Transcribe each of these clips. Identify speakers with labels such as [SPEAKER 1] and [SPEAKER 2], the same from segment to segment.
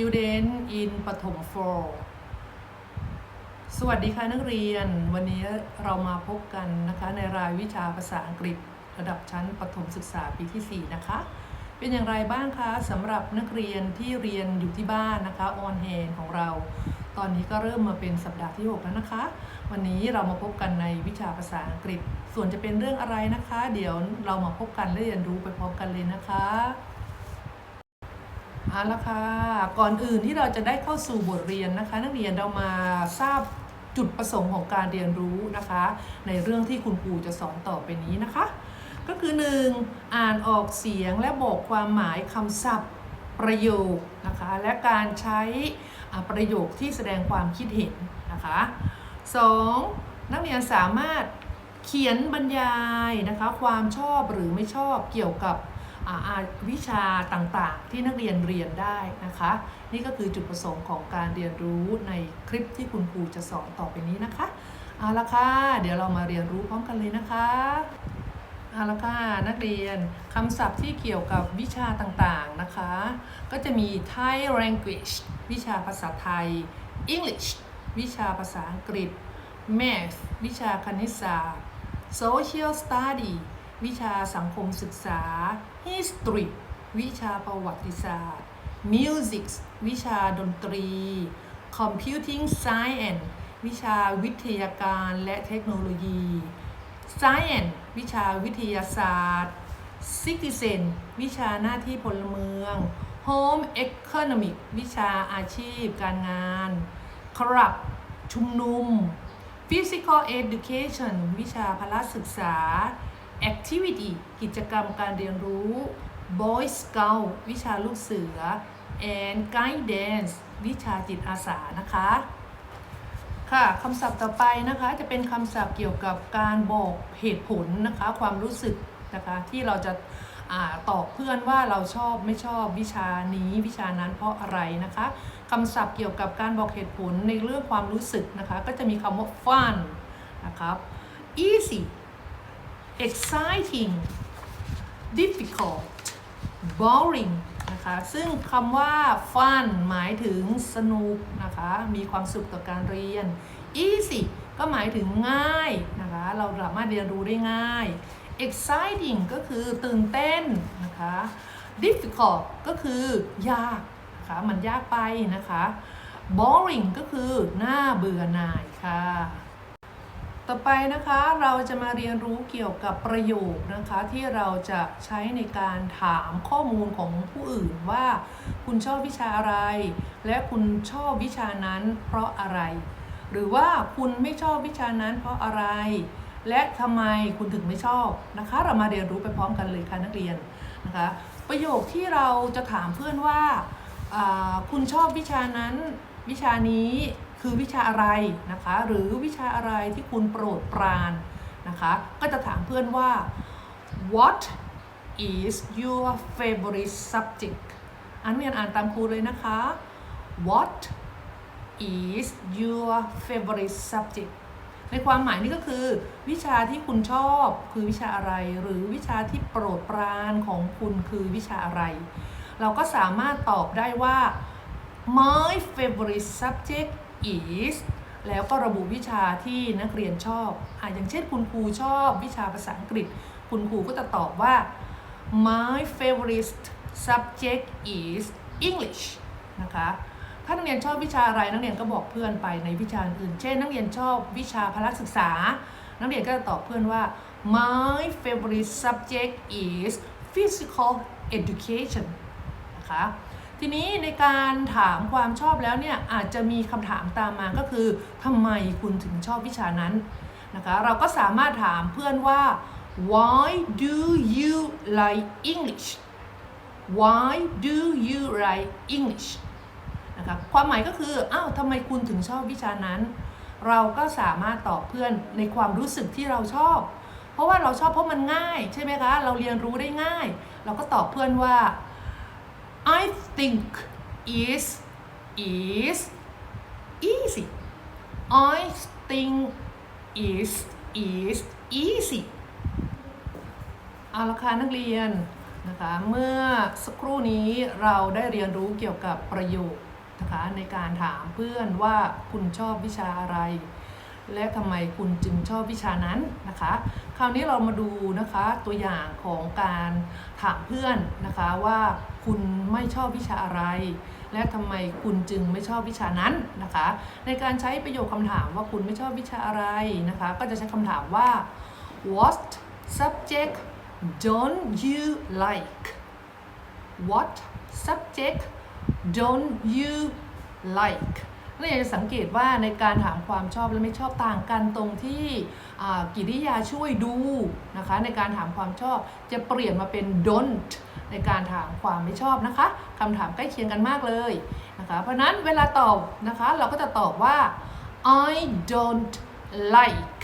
[SPEAKER 1] student in ปฐม4สวัสดีค่ะนักเรียน วันนี้เรามาพบกันนะคะในรายวิชาภาษาอังกฤษระดับชั้นประถมศึกษาปีที่ 4 นะคะ เป็นอย่างไรบ้างคะสำหรับนักเรียนที่เรียนอยู่ที่บ้านนะคะ on hand ของเรา ตอนนี้ก็เริ่มมาเป็นสัปดาห์ที่ 6 แล้วนะคะ วันนี้เรามาพบกันในวิชาภาษาอังกฤษ ส่วนจะเป็นเรื่องอะไรนะคะ เดี๋ยวเรามาพบกันและเรียนรู้ไปพร้อมกันเลยนะคะ เอาละค่ะ ก่อนอื่นที่เราจะได้เข้าสู่บทเรียนนะคะ นักเรียนเรามาทราบจุดประสงค์ของการเรียนรู้นะคะ ในเรื่องที่คุณครูจะสอนต่อไปนี้นะคะ ก็คือ 1. อ่านออกเสียงและบอกความหมายคำศัพท์ประโยคนะคะ และการใช้อ่าประโยคที่แสดงความคิดเห็นนะคะ 2. นักเรียนสามารถเขียนบรรยายนะคะ ความชอบหรือไม่ชอบเกี่ยวกับ วิชาต่างๆ ที่นักเรียนเรียนได้นะคะ นี่ก็คือจุดประสงค์ของการเรียนรู้ในคลิปที่คุณครูจะสอนต่อไปนี้นะคะเอาละค่ะเดี๋ยวเรามาเรียนรู้พร้อมกันเลยนะคะเอาละค่ะนักเรียนคำศัพท์ที่เกี่ยวกับวิชาต่างๆนะคะ ก็จะมี Thai language วิชาภาษาไทย English วิชาภาษาอังกฤษ Math วิชาคณิตศาสตร์ Social Study วิชาสังคมศึกษา History วิชาประวัติศาสตร์ Music วิชาดนตรี Computing Science วิชาวิทยาการและเทคโนโลยี Science วิชาวิทยาศาสตร์ Citizen วิชาหน้าที่พลเมือง Home Economic วิชาอาชีพการงาน Club ชุมนุม Physical Education วิชาพละศึกษา Activity กิจกรรมการเรียนรู้ Boy Scout วิชาลูกเสือ and Guidance วิชาจิตอาสานะคะค่ะคำศัพท์ต่อไปนะคะจะเป็นคำศัพท์เกี่ยวกับการบอกเหตุผลนะคะ ความรู้สึกนะคะที่เราจะอาตอบเพื่อนว่าเราชอบไม่ชอบวิชานี้วิชานั้นเพราะอะไรนะคะคำศัพท์เกี่ยวกับการบอกเหตุผลในเรื่องความรู้สึกนะคะ ก็จะมีคำว่า fun นะครับ easy exciting difficult boring นะคะซึ่งคำว่า fun หมายถึงสนุกนะคะมีความสุขต่อการเรียน easy ก็หมายถึงง่ายนะคะเราสามารถเรียนรู้ได้ง่าย exciting ก็คือตื่นเต้นนะคะ difficult ก็คือยากนะคะมันยากไปนะคะ boring ก็คือน่าเบื่อหน่ายค่ะ ต่อไปนะคะเราจะมาเรียนรู้เกี่ยวกับประโยคนะคะ ที่เราจะใช้ในการถามข้อมูลของผู้อื่นว่า คุณชอบวิชาอะไร และคุณชอบวิชานั้นเพราะอะไร หรือว่าคุณไม่ชอบวิชานั้นเพราะอะไร และทำไมคุณถึงไม่ชอบนะคะ เรามาเรียนรู้ไปพร้อมกันเลยค่ะนักเรียนนะคะ ประโยคที่เราจะถามเพื่อนว่าคุณชอบวิชานั้นวิชานี้ คือวิชาอะไรนะคะ หรือวิชาอะไรที่คุณโปรดปรานนะคะ ก็จะถามเพื่อนว่า what is your favorite subject อันเรียนอ่านตามครูเลยนะคะ what is your favorite subject ในความหมายนี้ก็คือ วิชาที่คุณชอบคือวิชาอะไร หรือวิชาที่โปรดปรานของคุณคือวิชาอะไร เราก็สามารถตอบได้ว่า my favorite subject is แล้วก็ระบุวิชาที่นักเรียนชอบอะอย่างเช่นคุณครูชอบวิชาภาษาอังกฤษ คุณครูก็จะตอบว่า my favorite subject is English นะคะถ้านักเรียนชอบวิชาอะไรนักเรียนก็บอกเพื่อนไปในวิชาอื่น เช่น นักเรียนชอบวิชาพละศึกษา นักเรียนก็จะตอบเพื่อนว่า my favorite subject is physical education นะคะ ทีนี้ในการถามความชอบแล้วเนี่ยอาจจะมีคำถามตามมาก็คือทำไมคุณถึงชอบวิชานั้นนะคะเราก็สามารถถามเพื่อนว่า why do you like English why do you like English นะคะความหมายก็คืออ้าวทำไมคุณถึงชอบวิชานั้น เราก็สามารถตอบเพื่อนในความรู้สึกที่เราชอบ เพราะว่าเราชอบเพราะมันง่ายใช่ไหมคะ เราเรียนรู้ได้ง่าย เราก็ตอบเพื่อนว่า I think is is easy. I think is is easy. เอาละค่ะนักเรียนนะคะเมื่อสักครู่นี้เราได้เรียนรู้เกี่ยวกับประโยคนะคะในการถามเพื่อนว่าคุณชอบวิชาอะไร และทำไมคุณจึงชอบวิชานั้นนะคะ คราวนี้เรามาดูนะคะตัวอย่างของการถามเพื่อนนะคะว่าคุณไม่ชอบวิชาอะไร และทำไมคุณจึงไม่ชอบวิชานั้นนะคะ ในการใช้ประโยคคำถามว่าคุณไม่ชอบวิชาอะไรนะคะ ก็จะใช้คำถามว่า what subject don't you like what subject don't you like นักเรียนจะสังเกตว่าในการถามความชอบและไม่ชอบต่างกันตรงที่กิริยาช่วยดูนะคะ ในการถามความชอบจะเปลี่ยนมาเป็น don't ในการถามความไม่ชอบนะคะคำถามใกล้เคียงกันมากเลยนะคะ เพราะนั้นเวลาตอบนะคะเราก็จะตอบว่า I don't like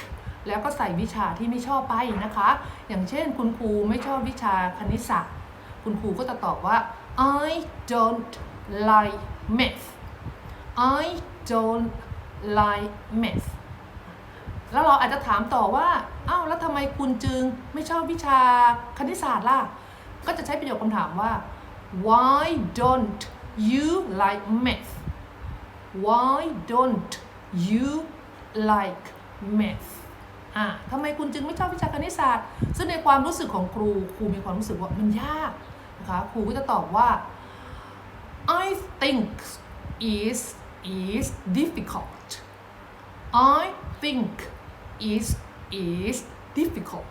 [SPEAKER 1] แล้วก็ใส่วิชาที่ไม่ชอบไปนะคะ อย่างเช่นคุณครูไม่ชอบวิชาคณิตศาสตร์ คุณครูก็จะตอบว่า I don't like math I don't like math แล้วเราอาจจะถามต่อว่าอ้าวแล้วทำไมคุณจึงไม่ชอบวิชาคณิตศาสตร์ล่ะ ก็จะใช้ประโยคคำถามว่า why don't you like math why don't you like math อะทำไมคุณจึงไม่ชอบวิชาคณิตศาสตร์ ซึ่งในความรู้สึกของครูครูมีความรู้สึกว่ามันยากนะคะครูก็จะตอบว่า I think is is difficult I think is is difficult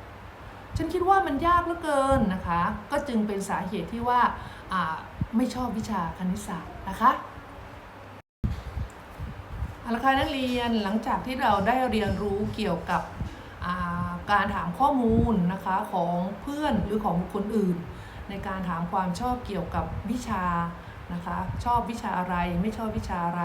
[SPEAKER 1] ฉันคิดว่ามันยากเหลือเกินนะคะ ก็จึงเป็นสาเหตุที่ว่าไม่ชอบวิชาคณิตศาสตร์นะคะอาละค่ะนักเรียนหลังจากที่เราได้เรียนรู้เกี่ยวกับาการถามข้อมูลนะคะของเพื่อนหรือของบุคคลอื่น ในการถามความชอบเกี่ยวกับวิชา นะคะ ชอบวิชาอะไรไม่ชอบวิชาอะไร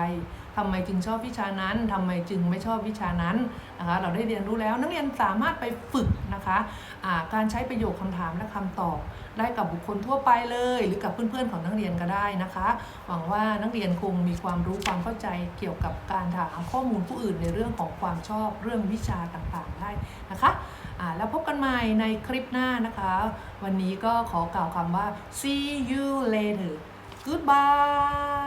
[SPEAKER 1] ทำไมจึงชอบวิชานั้นทำไมจึงไม่ชอบวิชานั้นนะคะเราได้เรียนรู้แล้วนักเรียนสามารถไปฝึกนะคะอ่าการใช้ประโยคคำถามและคำตอบ ได้กับบุคคลทั่วไปเลย หรือกับเพื่อนๆของนักเรียนก็ได้นะคะ หวังว่านักเรียนคงมีความรู้ความเข้าใจเกี่ยวกับการถามข้อมูลผู้อื่นในเรื่องของความชอบเรื่องวิชาต่างๆได้นะคะแล้วพบกันใหม่ในคลิปหน้านะคะ วันนี้ก็ขอกล่าวคำว่า see you later goodbye